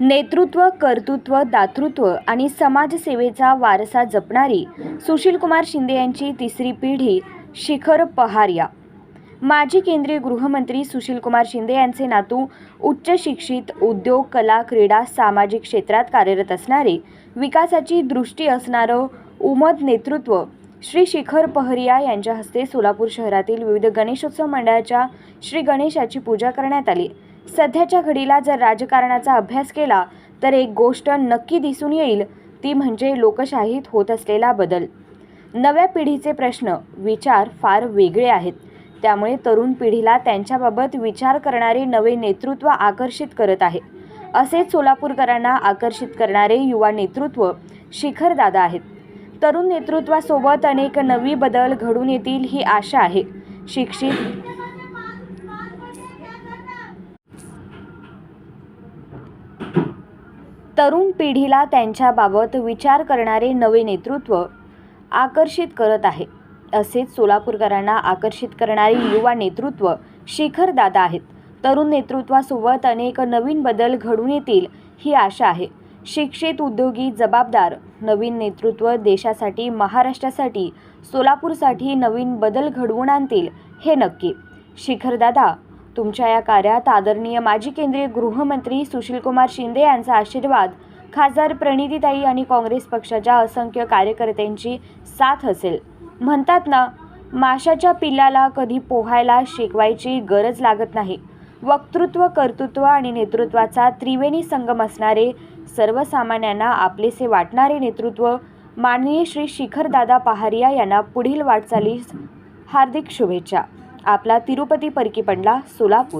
नेतृत्व कर्तृत्व दातृत्व आणि समाजसेवेचा वारसा जपणारी सुशीलकुमार शिंदे यांची तिसरी पिढी शिखर पहारिया. माजी केंद्रीय गृहमंत्री सुशीलकुमार शिंदे यांचे नातू उच्च शिक्षित उद्योग कला क्रीडा सामाजिक क्षेत्रात कार्यरत असणारे विकासाची दृष्टी असणारं उमद नेतृत्व श्री शिखर पहरिया यांच्या हस्ते सोलापूर शहरातील विविध गणेशोत्सव मंडळाच्या श्री गणेशाची पूजा करण्यात आली. सध्याच्या घडीला जर राजकारणाचा अभ्यास केला तर एक गोष्ट नक्की दिसून येईल ती म्हणजे लोकशाहीत होत असलेला बदल. नव्या पिढीचे प्रश्न विचार फार वेगळे आहेत. त्यामुळे तरुण पिढीला त्यांच्याबाबत विचार करणारे नवे नेतृत्व आकर्षित करत आहे. असेच सोलापूरकरांना आकर्षित करणारे युवा नेतृत्व शिखरदादा आहेत. तरुण नेतृत्वासोबत अनेक नवी बदल घडून येतील ही आशा आहे. शिक्षित तरुण पिढीला त्यांच्याबाबत विचार करणारे नवे नेतृत्व आकर्षित करत आहे. असेच सोलापूरकरांना आकर्षित करणारे युवा नेतृत्व शिखर दादा आहेत. तरुण नेतृत्वासोबत अनेक नवीन बदल घडून येतील ही आशा आहे. शिक्षित उद्योगी जबाबदार नवीन नेतृत्व देशासाठी महाराष्ट्रासाठी सोलापूरसाठी नवीन बदल घडवून आणतील हे नक्की. शिखरदादा तुमच्या या कार्यात आदरणीय माजी केंद्रीय गृहमंत्री सुशीलकुमार शिंदे यांचा आशीर्वाद खासदार प्रणितीताई आणि काँग्रेस पक्षाच्या असंख्य कार्यकर्त्यांची साथ असेल. म्हणतात ना माशाच्या पिल्लाला कधी पोहायला शिकवायची गरज लागत नाही. वक्तृत्व कर्तृत्व आणि नेतृत्वाचा त्रिवेणी संगम असणारे सर्वसामान्यांना आपलेसे वाटणारे नेतृत्व माननीय श्री शिखरदादा पहारिया यांना पुढील वाटचालीस हार्दिक शुभेच्छा. आपला तिरुपती परकी पंडला सोलापूर.